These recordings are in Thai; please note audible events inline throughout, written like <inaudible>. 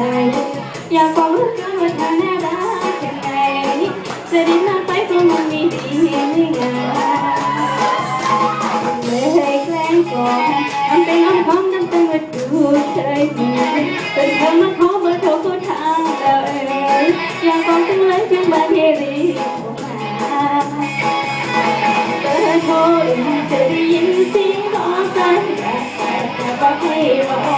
ใจอยากบอกเหลือเกินว่าเธอน่ารักแค่ไหนจะได้มากไปเพราะมันมีดีไม่งามเลยแกล้งก่อนทำเป็นอ้อมค้อมน้ำตึงว่าดูเคยมีเป็นเธอมาขอเบอร์โทรก็ทางเลยอยากบอกจังเลยเพียงบางทีรีบมาเบอร์โทรจะได้ยินเสียงขอสั่นแต่บอกให้รอแ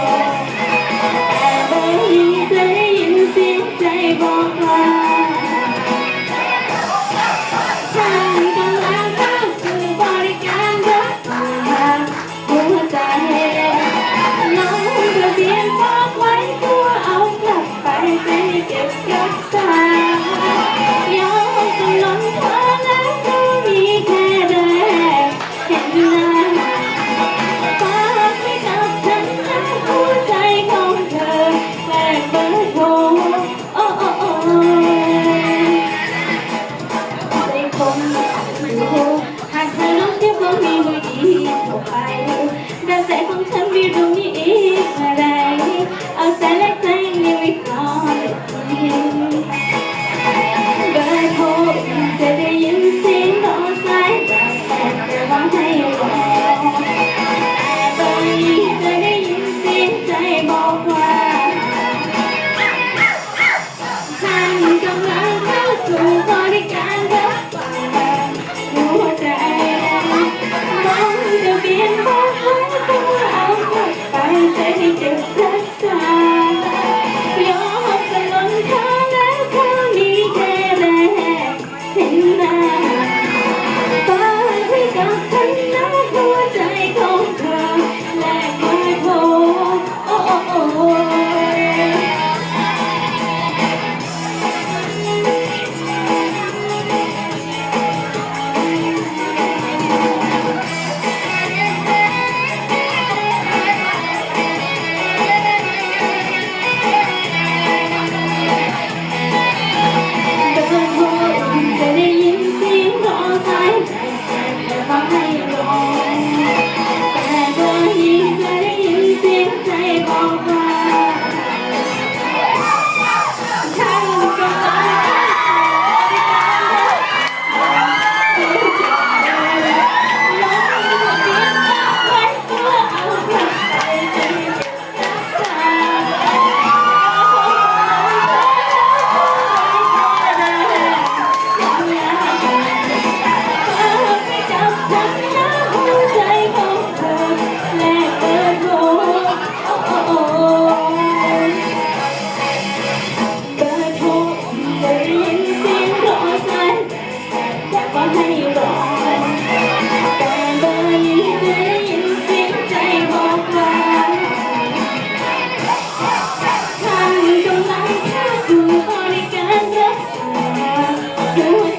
I'm hanging. time. you. <laughs>